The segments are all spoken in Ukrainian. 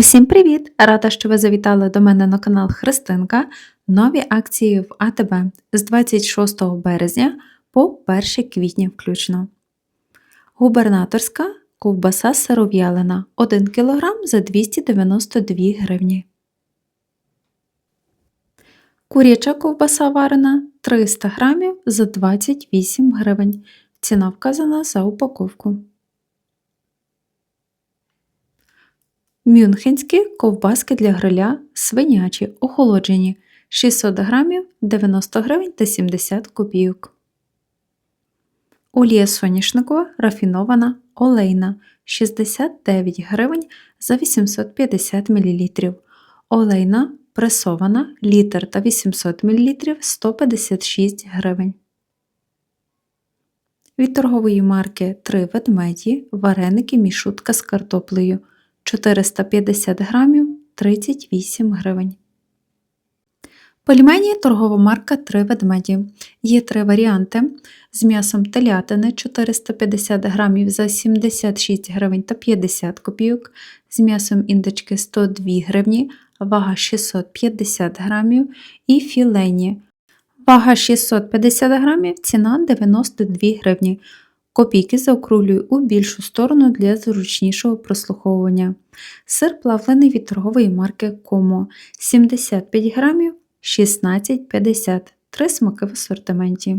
Усім привіт! Рада, що ви завітали до мене на канал Христинка. Нові акції в АТБ з 26 березня по 1 квітня включно. Губернаторська ковбаса сиров'ялина 1 кг за 292 гривні. Куряча ковбаса варена 300 грамів за 28 гривень. Ціна вказана за упаковку. Мюнхенські ковбаски для гриля свинячі, охолоджені 600 грамів 90 гривень та 70 копійок. Олія соняшникова рафінована олейна 69 гривень за 850 мл. Олейна пресована літр та 800 мл 156 гривень. Від торгової марки 3 ведмеді вареники мішутка з картоплею 450 грамів 38 гривень. Пельмені торгова марка 3 ведмеді. Є три варіанти з м'ясом телятини 450 грамів за 76 гривень та 50 копійок, з м'ясом індички 102 гривні, вага 650 грамів і філені. Вага 650 грамів, ціна 92 гривні. Копійки заокруглюю у більшу сторону для зручнішого прослуховування. Сир плавлений від торгової марки Комо 75 грамів 16,50 Три смаки в асортименті.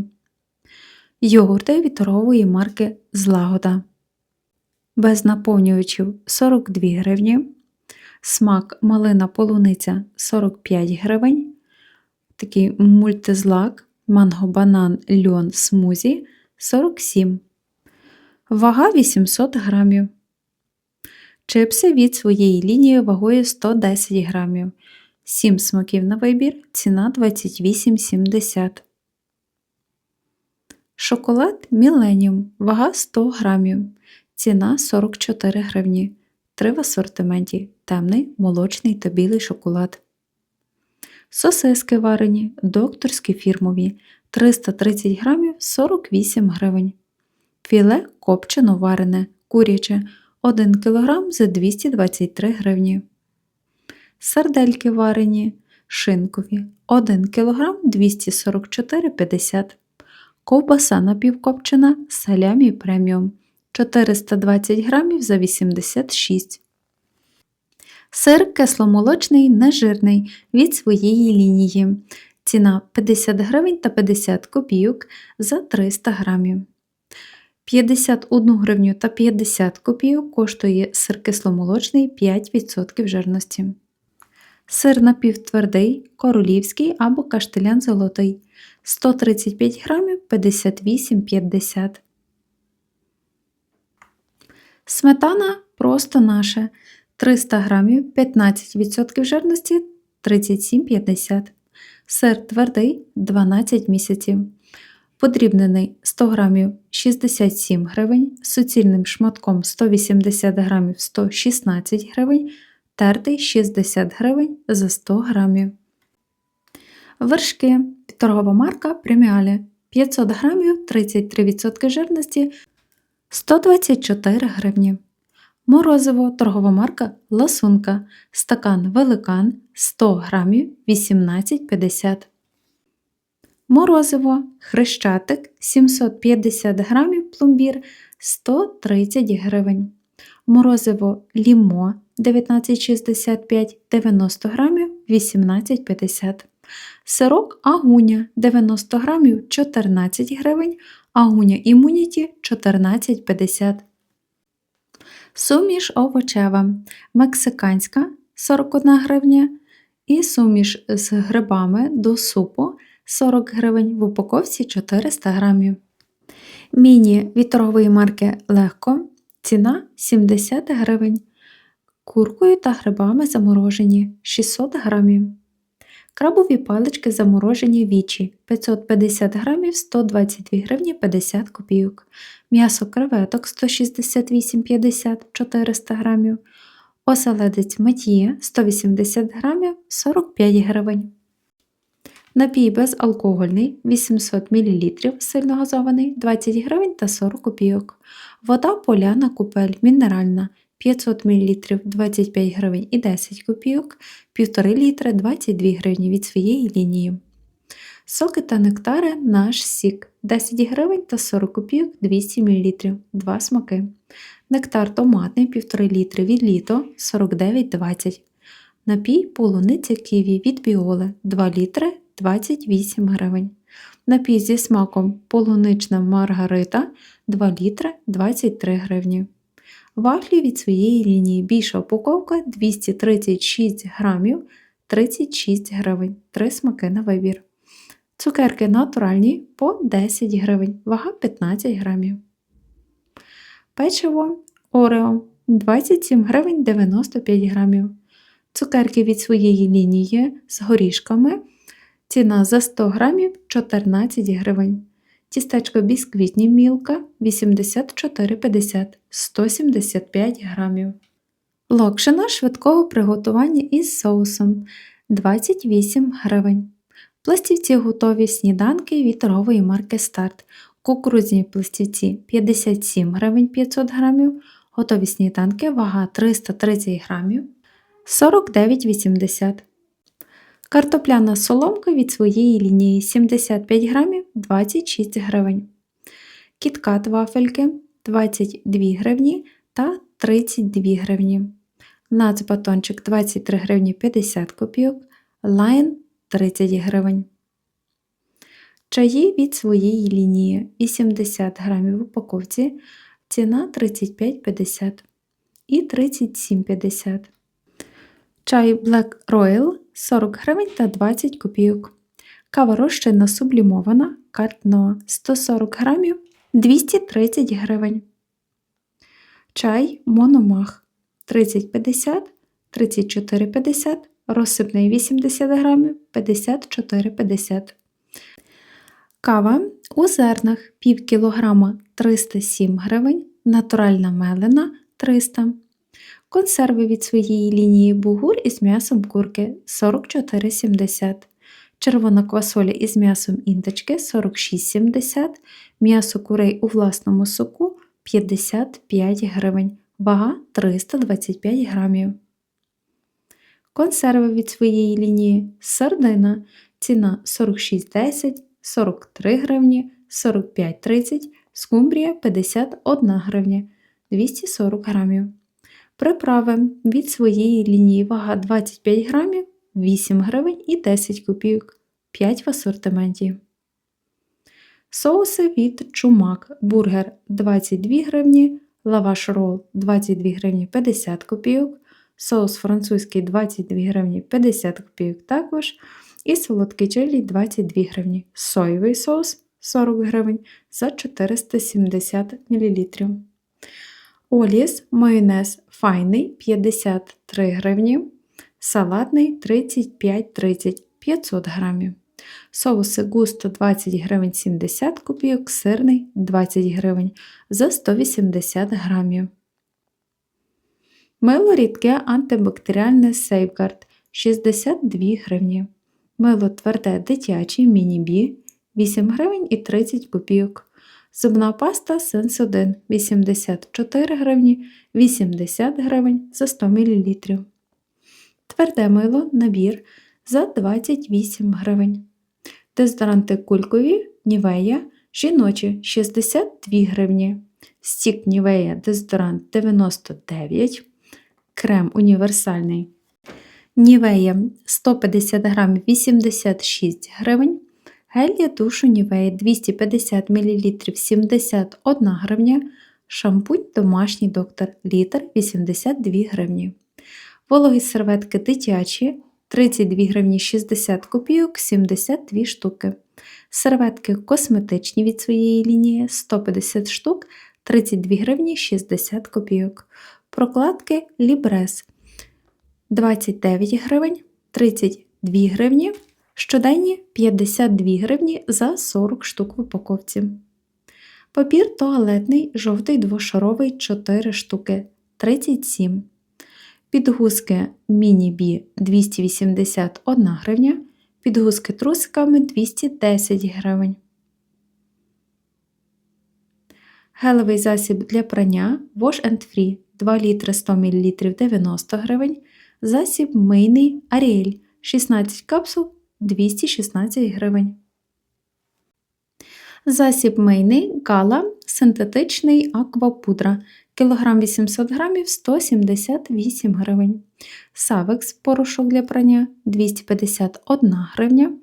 Йогурти від торгової марки Злагода. Без наповнювачів 42 гривні. Смак малина полуниця 45 гривень. Такий мультизлак, манго-банан льон смузі 47 Вага 800 грамів. Чипси від своєї лінії вагою 110 грамів. 7 смаків на вибір, ціна 28,70. Шоколад Millennium, вага 100 грамів. Ціна 44 гривні. Три в асортименті темний, молочний та білий шоколад. Сосиски варені, докторські фірмові 330 грамів 48 гривень. Філе копчено варене, куряче 1 кг за 223 гривні. Сардельки варені, шинкові 1 кг 244,50 Ковбаса напівкопчена салямі преміум 420 грамів за 86 Сир кисломолочний нежирний від своєї лінії. Ціна 50 гривень та 50 копійок за 300 грамів. 51 гривню та 50 копійок коштує сир кисломолочний 5% жирності. Сир напівтвердий, королівський або каштелян золотий 135 грамів 58,50. Сметана просто наша 300 грамів 15% жирності 37,50. Сир твердий 12 місяців. Подрібнений 100 грамів 67 гривень, суцільним шматком 180 грамів 116 гривень, тертий 60 гривень за 100 грамів. Вершки. Торгова марка преміалі. 500 грамів 33% жирності 124 гривні. Морозиво. Торгова марка Ласунка, стакан великан 100 грамів 18,50 Морозиво, хрещатик 750 грамів пломбір 130 гривень. Морозиво лімо 19,65 90 грамів 18,50 Сирок агуня 90 грамів 14 гривень, агуня імуніті 14,50 Суміш овочева. Мексиканська 41 гривня. І суміш з грибами до супу 40 гривень в упаковці 400 грамів. Міні від торгової марки Легко ціна 70 гривень. Куркою та грибами заморожені 600 грамів. Крабові палички заморожені вічі 550 грамів 122 гривні 50 копійок. М'ясо креветок 168,50 400 грамів. Оселедець матіє 180 грамів 45 гривень. Напій безалкогольний 800 мл сильногазований 20 гривень та 40 копійок. Вода поляна купель мінеральна 500 мл 25 гривень і 10 копійок, 1,5 літра 22 гривні від своєї лінії. Соки та нектари наш сік 10 гривень та 40 копійок 200 мл, 2 смаки. Нектар томатний 1,5 літри від літо 49,20 Напій полуниця ківі від біоли 2 літри 28 гривень. Напій зі смаком полунична маргарита 2 літри 23 гривні. Вафлі від своєї лінії більша упаковка 236 грамів 36 гривень. 3 смаки на вибір. Цукерки натуральні по 10 гривень, вага 15 грамів. Печиво Орео 27 гривень 95 грамів. Цукерки від своєї лінії з горішками. Ціна за 100 грамів 14 гривень. Тістечко бісквітні мілка 84,50 175 грамів. Локшина швидкого приготування із соусом 28 гривень. Пластівці готові сніданки від торгової марки Старт. Кукурудзяні пластівці 57 гривень 500 грамів. Готові сніданки вага 330 грамів 49,80 Картопляна соломка від своєї лінії 75 грамів 26 гривень. Кіткат вафельки 22 гривні та 32 гривні. Нацбатончик 23 гривні 50 копійок. Лайн 30 гривень. Чаї від своєї лінії 80 грамів в упаковці. Ціна 35,50 і 37,50. Чай Black Royal 40 гривень та 20 копійок. Кава розчинна сублімована картно 140 грамів 230 гривень. Чай Мономах 30,50, 34,50, розсипний 80 грамів 54,50. Кава у зернах пів кілограма 307 гривень, натуральна мелена 300 Консерви від своєї лінії бугур із м'ясом курки 44,70 Червона квасоля із м'ясом індички 46,70 М'ясо курей у власному соку 55 гривень, вага 325 грамів. Консерви від своєї лінії сардина. Ціна 46,10 43 гривні, 45,30 скумбрія 51 гривня. 240 грамів. Приправи від своєї лінії вага 25 грамів, 8 гривень і 10 копійок, 5 в асортименті. Соуси від чумак, бургер 22 гривні, лаваш рол 22 гривні 50 копійок, соус французький 22 гривні 50 копійок також. І солодкий чилі 22 гривні, соєвий соус 40 гривень за 470 мл. Оліс майонез файний 53 гривні, салатний 35-30 500 грамів. Соуси густо 20 гривень 70 копійок, сирний 20 гривень за 180 грамів. Мило рідке антибактеріальне Safeguard 62 гривні. Мило тверде дитяче міні-бі 8 гривень і 30 копійок. Зубна паста Сенсодин 84 гривні 80 гривень за 100 мл. Тверде мило набір за 28 гривень. Дезодоранти кулькові Нівея жіночі 62 гривні. Стік Нівея дезодорант 99 Крем універсальний. Нівея 150 грамів 86 гривень. Гель для душу Нівея 250 мл 71 гривня. Шампунь домашній доктор літр 82 гривні. Вологі серветки дитячі 32 гривні 60 копійок 72 штуки. Серветки косметичні від своєї лінії 150 штук 32 гривні 60 копійок. Прокладки Лібрес 29 гривень 32 гривні. Щоденні 52 гривні за 40 штук в упаковці. Папір туалетний жовтий двошаровий 4 штуки 37 Підгузки міні-бі 281 гривня, підгузки трусиками 210 гривень. Гелевий засіб для прання Wash and Free 2 літри 100 мл 90 гривень. Засіб мийний Аріель 16 капсул 216 гривень. Засіб мийний Гала синтетичний аквапудра кілограм 800 грамів 178 гривень. Савекс порошок для прання 251 гривня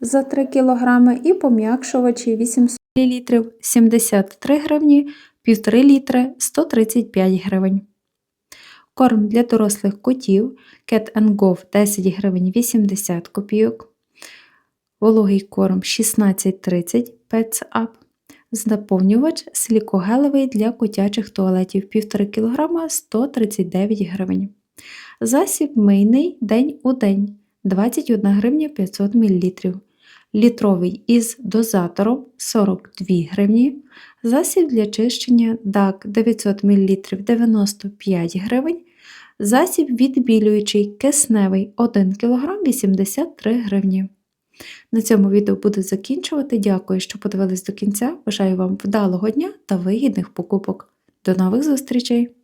за 3 кг і пом'якшувачі 800 мл 73 гривні, 1,5 літри 135 гривень. Корм для дорослих котів Cat Go 10 гривень 80 копійок. Вологий корм 1630 Pets Up. Наповнювач силікогелевий для котячих туалетів 1,5 кг 139 гривень. Засіб мийний день у день 21 гривня 500 мл. Літровий із дозатором 42 гривні. Засіб для чищення DAC 900 мл 95 гривень. Засіб відбілюючий кисневий 1 кг 83 гривні. На цьому відео буду закінчувати. Дякую, що подивились до кінця. Бажаю вам вдалого дня та вигідних покупок. До нових зустрічей!